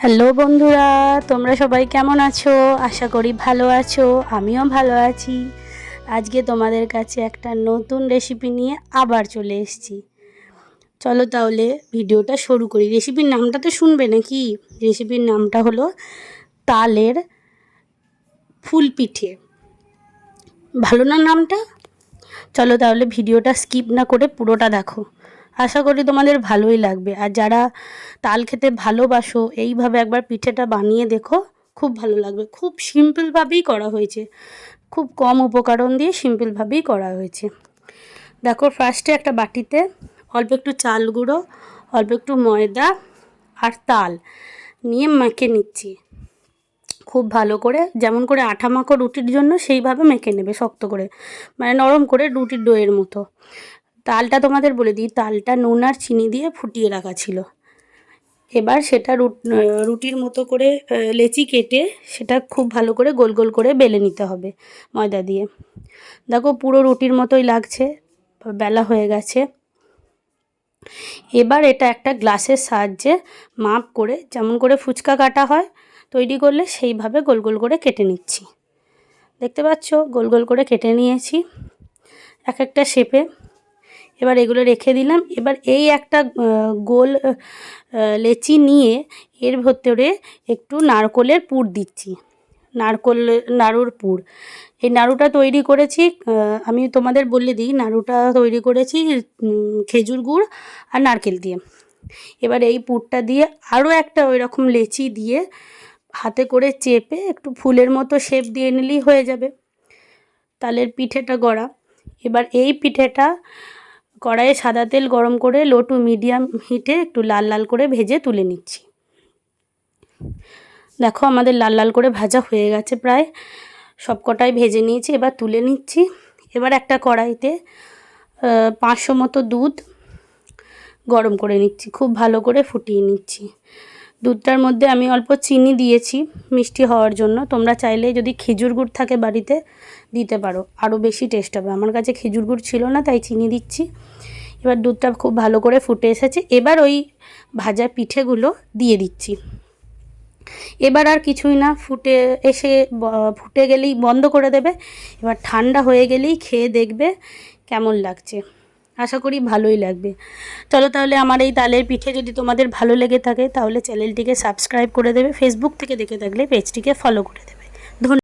Hello বন্ধুরা, তোমরা সবাই কেমন আছো? আশা করি ভালো আছো, আমিও ভালো আছি। আজকে তোমাদের কাছে একটা নতুন রেসিপি নিয়ে আবার চলে এসেছি। চলো তাহলে ভিডিওটা শুরু করি। রেসিপির নামটা তো শুনবে নাকি? রেসিপির নামটা হলো তালের ফুল পিঠে। ভালো না নামটা? চলো তাহলে ভিডিওটা স্কিপ না করে পুরোটা দেখো। আশা করি তোমাদের ভালোই লাগবে। আর যারা তাল খেতে ভালোবাসো, এইভাবে একবার পিঠেটা বানিয়ে দেখো, খুব ভালো লাগবে। খুব সিম্পলভাবেই করা হয়েছে। খুব কম উপকরণ দিয়ে সিম্পলভাবেই করা হয়েছে। দেখো ফার্স্টে একটা বাটিতে অল্প একটু চাল গুঁড়ো, অল্প একটু ময়দা আর তাল নিয়ে মেখে নিচ্ছি। খুব ভালো করে, যেমন করে আঠা মাখো রুটির জন্য সেইভাবে মেখে নেবে শক্ত করে। মানে নরম করে রুটির ডোয়ের মতো। তালটা তোমাদের বলে দিই, তালটা নুন আর চিনি দিয়ে ফুটিয়ে রাখা ছিল। এবার সেটা রুটির মতো করে লেচি কেটে সেটা খুব ভালো করে গোল গোল করে বেলে নিতে হবে ময়দা দিয়ে। দেখো পুরো রুটির মতোই লাগছে, বেলা হয়ে গেছে। এবার এটা একটা গ্লাসের সাহায্যে মাপ করে, যেমন করে ফুচকা কাটা হয়, তৈরি করলে সেইভাবে গোল গোল করে কেটে নিচ্ছি। দেখতে পাচ্ছ? গোল গোল করে কেটে নিয়েছি। এক একটা শেপে এবার এগুলো রেখে দিলাম। এবার এই একটা গোল লেচি নিয়ে এর ভেতরে একটু নারকোলের পুর দিচ্ছি। নারকোল, নাড়ুর পুর। এই নাড়ুটা তৈরি করেছি আমি তোমাদের বলে দিই, নাড়ুটা তৈরি করেছি খেজুর গুড় আর নারকেল দিয়ে। এবার এই পুরটা দিয়ে আরও একটা ওই রকম লেচি দিয়ে হাতে করে চেপে একটু ফুলের মতো শেপ দিয়ে নিলেই হয়ে যাবে। তালের পিঠেটা গড়া। এবার এই পিঠেটা কড়াইয়ে সাদা তেল গরম করে লো টু মিডিয়াম হিটে একটু লাল লাল করে ভেজে তুলে নিচ্ছি। দেখো আমাদের লাল লাল করে ভাজা হয়ে গেছে প্রায়। সব কটাই ভেজে নিয়েছি, এবার তুলে নিচ্ছি। এবার একটা কড়াইতে পাঁচশো মতো দুধ গরম করে নিচ্ছি, খুব ভালো করে ফুটিয়ে নিচ্ছি। দুধটার মধ্যে আমি অল্প চিনি দিয়েছি মিষ্টি হওয়ার জন্য। তোমরা চাইলে যদি খেজুর গুড় থাকে বাড়িতে দিতে পারো। আরও বেশি টেস্ট হবে। আমার কাছে খেজুর গুড় ছিল না, তাই চিনি দিচ্ছি। এবার দুধটা খুব ভালো করে ফুটে এসেছে। এবার ওই ভাজা পিঠেগুলো দিয়ে দিচ্ছি। এবার আর কিছুই না, ফুটে এসে ফুটে গেলেই বন্ধ করে দেবে। এবার ঠান্ডা হয়ে গেলেই খেয়ে দেখবে কেমন লাগছে। আশা করি ভালোই লাগবে। চলো তাহলে আমার এই তালের পিঠে যদি তোমাদের ভালো লেগে থাকে, তাহলে চ্যানেলটিকে সাবস্ক্রাইব করে দেবে ফেসবুক থেকে দেখে থাকলে পেজটিকে ফলো করে দেবে।